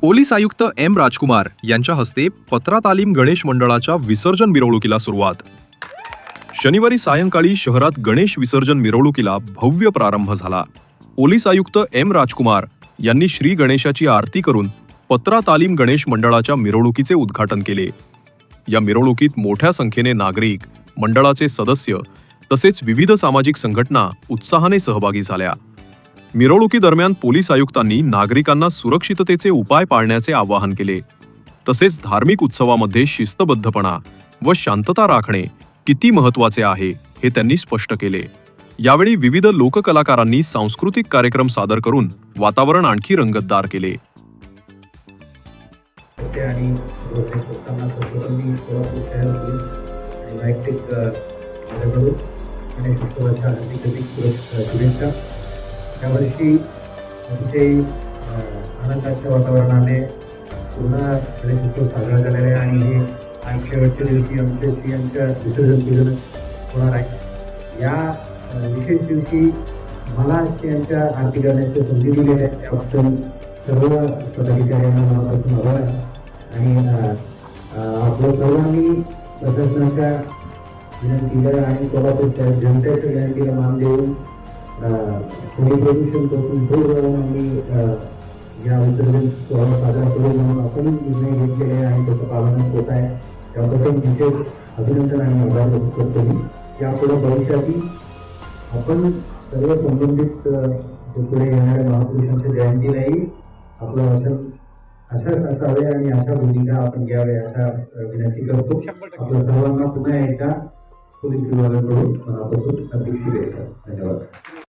Police आयुक्त M राजकुमार यांच्या हस्ते पत्रा तालीम गणेश मंडळाच्या विसर्जन मिरवणुकीला सुरुवात. शनिवारी सायंकाळी शहरात गणेश विसर्जन मिरवणुकीला भव्य प्रारंभ झाला. पोलीस आयुक्त एम राजकुमार यांनी श्री गणेशाची आरती करून पत्रा तालीम गणेश मंडळाच्या मिरवणुकीचे उद्घाटन केले. या मिरवणुकीत मोठ्या संख्येने नागरिक मंडळाचे सदस्य तसेच विविध सामाजिक संघटना उत्साहाने सहभागी झाल्या. मिरवणुकीदरम्यान पोलीस आयुक्तांनी नागरिकांना सुरक्षिततेचे उपाय पाळण्याचे आवाहन केले. तसेच धार्मिक उत्सवामध्ये शिस्तबद्धपणा व शांतता राखणे किती महत्त्वाचे आहे हे त्यांनी स्पष्ट केले. यावेळी विविध लोककलाकारांनी सांस्कृतिक कार्यक्रम सादर करून वातावरण आणखी रंगतदार केले. आणि यावर्षी अतिशय आनंदाच्या वातावरणाने पूर्ण गणेशोत्सव साजरा झालेला आहे आणि हे आणि शेवटच्या दिवशी आमच्या स्त्रियांच्या विसर्जन पूजन होणार आहे. या विशेष दिवशी मला स्त्रियांच्या आरती करण्याची संधी दिली आहे. त्याबद्दल सर्व पदाधिकाऱ्यांना मनापासून आभार आहे. आणि आपल्या सर्वांनी प्रशासनाच्या विनंतीला आणि सोलापूरच्या जनतेच्या विनंतीला मान देऊन अ, ध्वनी प्रदूषणपासून दूर राहून आम्ही या विसर्जन सोहळा साजरा करू म्हणून आपण निर्णय घेतलेले आहे. आणि त्याचं पालन होत आहे. त्याबद्दल विशेष अभिनंदन आणि आभार व्यक्त करतो मी. यापुढे भविष्यातही आपण सर्व संबंधित जे पुढे येणाऱ्या महापुरुषांच्या जयंतीलाही आपलं वचन अशाच असावे आणि अशा भूमिका आपण घ्यावे अशा विनंती करतो. आपल्या सर्वांना पुन्हा एकदा पोलीस विभागाकडून मनापासून अपेक्षित धन्यवाद.